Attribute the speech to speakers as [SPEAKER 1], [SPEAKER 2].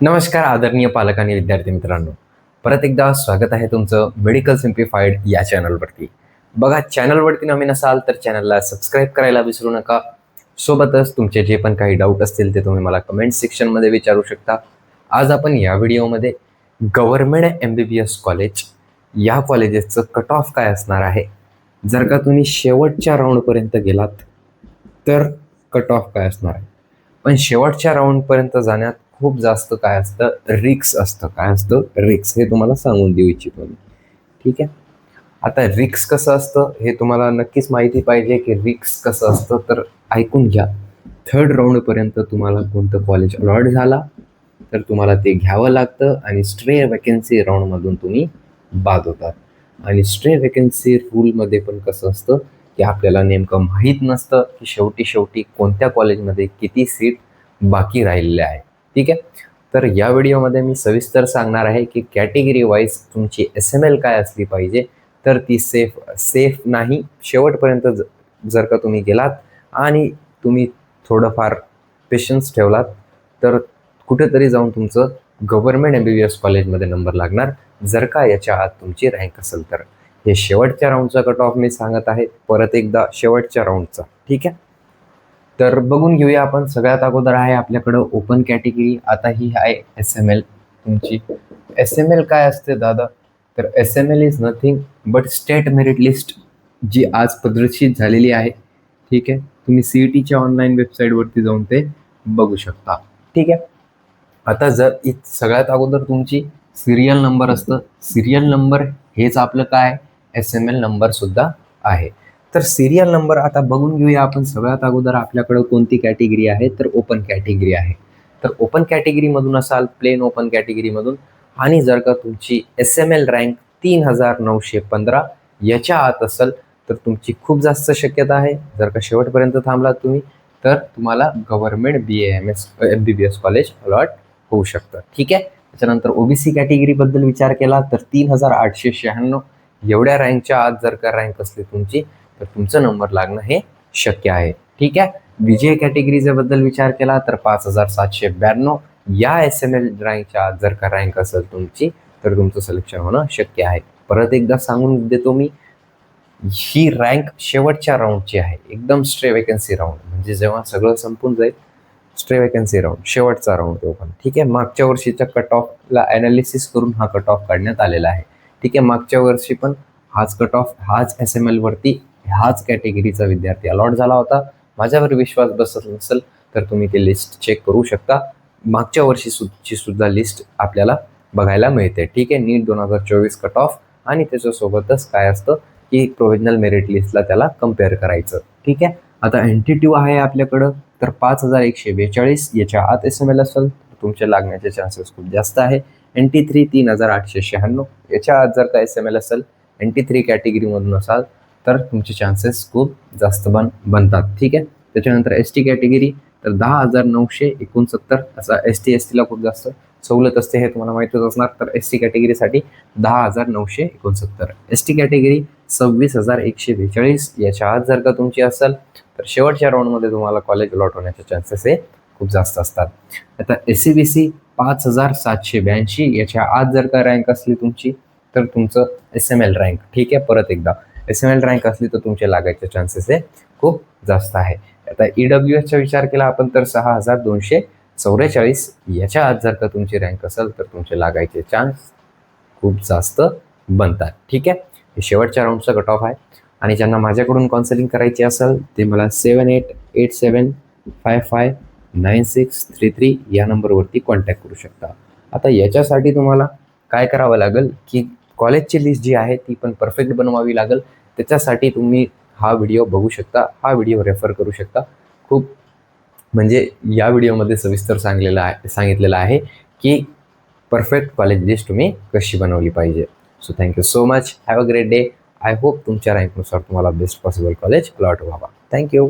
[SPEAKER 1] नमस्कार आदरणीय पालक आणि विद्यार्थी मित्रांनो. परत एकदा स्वागत आहे तुमचं मेडिकल सिम्प्लिफाईड या चॅनलवरती बघा चॅनलवरती नवीन असाल तर चॅनलला सबस्क्राईब करायला विसरू नका. सोबतच तुमचे जे पण काही डाऊट असतील ते तुम्ही मला कमेंट सेक्शनमध्ये विचारू शकता. आज आपण या व्हिडिओमध्ये government M B B S college या कॉलेजेसचं कट ऑफ काय असणार आहे? जर का तुम्ही शेवटच्या राऊंडपर्यंत गेलात तर कट ऑफ काय असणार आहे? पण शेवटच्या राऊंडपर्यंत जाण्यात खूप जास्त काय असतं? रिक्स असतं. काय असतं? रिक्स. हे तुम्हाला सांगून देऊ इच्छितो मी. ठीक आहे? आता रिक्स कसं असतं? हे तुम्हाला नक्कीच माहिती पाहिजे की रिक्स कसं असतं. तर ऐकून घ्या. थर्ड राऊंडपर्यंत तुम्हाला कोणतं कॉलेज अलॉट झाला तर तुम्हाला ते घ्यावं लागतं आणि स्ट्रे वॅकन्सी राऊंडमधून तुम्ही बाद होतात. आणि स्ट्रे वॅकन्सी रूलमध्ये पण कसं असतं? की आपल्याला नेमकं माहीत नसतं की शेवटी शेवटी कोणत्या कॉलेजमध्ये किती सीट बाकी राहिलेल्या आहे ठीक आहे? तर या व्हिडिओमध्ये मी सविस्तर सांगणार आहे की कॅटेगरी वाईज तुमची एस एम एल काय असली पाहिजे. तर ती सेफ सेफ नाही शेवटपर्यंत ज जर का तुम्ही गेलात आणि तुम्ही थोडंफार पेशन्स ठेवलात तर कुठेतरी जाऊन तुमचं government M B B S कॉलेजमध्ये नंबर लागणार. जर का याच्या आत तुमची रँक असेल तर. हे शेवटच्या राऊंडचा कट ऑफ मी सांगत आहे. परत एकदा शेवटच्या राऊंडचा ठीक आहे? तर बघून घेऊया आपण. सगळ्यात अगोदर आहे आपल्याकडं ओपन कॅटेगरी आता ही आहे एस एम एल तुमची. एस एम एल काय असते दादा? तर S M L is nothing but state merit list जी आज प्रदर्शित झालेली आहे. ठीक आहे? तुम्ही सी ई टीच्या ऑनलाईन वेबसाईटवरती जाऊन ते बघू शकता. ठीक आहे? आता जर इ सगळ्यात अगोदर तुमची सिरियल नंबर असतं. सिरियल नंबर हेच आपलं काय? एस एम एल नंबरसुद्धा आहे. तर सिरियल नंबर आता बघून घेऊया आपण. सगळ्यात अगोदर आपल्याकडं कोणती कॅटेगरी आहे? तर ओपन कॅटेगरी आहे. तर ओपन कॅटेगरीमधून असाल प्लेन ओपन कॅटेगरीमधून आणि जर का तुमची एस एम एल रँक तीन हजार नऊशे पंधरा याच्या आत असेल तर तुमची खूप जास्त शक्यता आहे. जर का शेवटपर्यंत थांबलात तुम्ही तर तुम्हाला government B M S M B B S college allot होऊ शकतं. ठीक आहे? त्याच्यानंतर ओबीसी कॅटेगरीबद्दल विचार केला तर तीन हजार आठशे शहाण्णव एवढ्या रँकच्या आत जर का रँक असली तुमची तर तुमचा नंबर लागणं हे शक्य आहे. ठीक आहे? विजय कॅटेगरीच्या बद्दल विचार केला तर पाच हजार सातशे ब्याण्णव या एस एम एल रँकच्या जर का रँक असेल तुमची तर तुमचं सिलेक्शन होणं शक्य आहे. परत एकदा सांगून देतो मी ही रँक शेवटच्या राऊंडची आहे. एकदम स्ट्रे वेकन्सी राऊंड म्हणजे जेव्हा सगळं संपून जाईल स्ट्रे वेकन्सी राऊंड शेवटचा राऊंड तो पण. ठीक आहे? मागच्या वर्षीच्या कट ऑफला ॲनालिसिस करून हा कट ऑफ काढण्यात आलेला आहे. ठीक आहे? मागच्या वर्षी पण हाच कट ऑफ हाच एस एम एलवरती ह्याच कॅटेगरीचा विद्यार्थी अलॉट झाला होता. माझ्यावर विश्वास बसत नसेल तर तुम्ही ते लिस्ट चेक करू शकता. मागच्या वर्षी सुची सुद्धा लिस्ट आपल्याला बघायला मिळते. ठीक आहे? नीट दोन हजार चोवीस कट ऑफ आणि त्याच्यासोबतच काय असतं की प्रोव्हिजनल मेरिट लिस्टला त्याला कंपेअर करायचं. ठीक आहे? आता एंटिट्यू आहे आपल्याकडं. तर पाच हजार एकशे बेचाळीस याच्या आत एस एम एल असेल. तर तुमचे लागण्याचे चान्सेस खूप जास्त आहे. एन टी थ्री तीन हजार आठशे शहाण्णव याच्या आत जर का एस एम एल असेल एन टी थ्री कॅटेगरीमधून असाल तर तुमचे चान्सेस खूप जास्त बन बनतात. ठीक आहे? त्याच्यानंतर एस टी कॅटेगरी तर दहा हजार नऊशे एकोणसत्तर असा एस टी एस टीला खूप जास्त सवलत असते हे तुम्हाला माहीतच असणार. तर एस टी कॅटेगरीसाठी दहा हजार नऊशे एकोणसत्तर. एस टी कॅटेगरी सव्वीस हजार एकशे बेचाळीस. याच्या आत जर का तुमची असेल तर शेवटच्या राऊंडमध्ये तुम्हाला कॉलेज अलॉट होण्याचे चान्सेस हे खूप जास्त असतात. आता एस सी बी सी पाच हजार सातशे ब्याऐंशी. याच्या आत जर का रँक असली तुमची तर तुमचं एस एम एल रँक ठीक आहे? परत एकदा. एल रँक असली तर तुमचे लागायचे चान्सेस हे खूप जास्त आहे. आता ई डब्ल्यू एसचा विचार केला आपण तर सहा हजार दोनशे चौवेचाळीस याच्या आत जर का तुमची रँक असेल तर तुमचे लागायचे चान्स खूप जास्त बनतात. ठीक आहे? हे शेवटच्या राऊंडचा कट ऑफ आहे. आणि ज्यांना माझ्याकडून काउन्सिलिंग करायची असेल ते मला seven eight eight seven five five nine six three three या नंबरवरती कॉन्टॅक्ट करू शकता. आता याच्यासाठी तुम्हाला काय करावं लागेल की कॉलेजची लिस्ट जी आहे ती पण परफेक्ट बनवावी लागेल. त्याच्यासाठी तुम्ही हा व्हिडिओ बघू शकता हा व्हिडिओ रेफर करू शकता. खूप म्हणजे या व्हिडिओमध्ये सविस्तर सांगलेलं आहे सांगितलेलं आहे की परफेक्ट कॉलेज लिस्ट तुम्ही कशी बनवली पाहिजे. So thank you so much have a great day I hope तुमच्या रँकनुसार तुम्हाला बेस्ट पॉसिबल कॉलेज अलॉट व्हावा. Thank you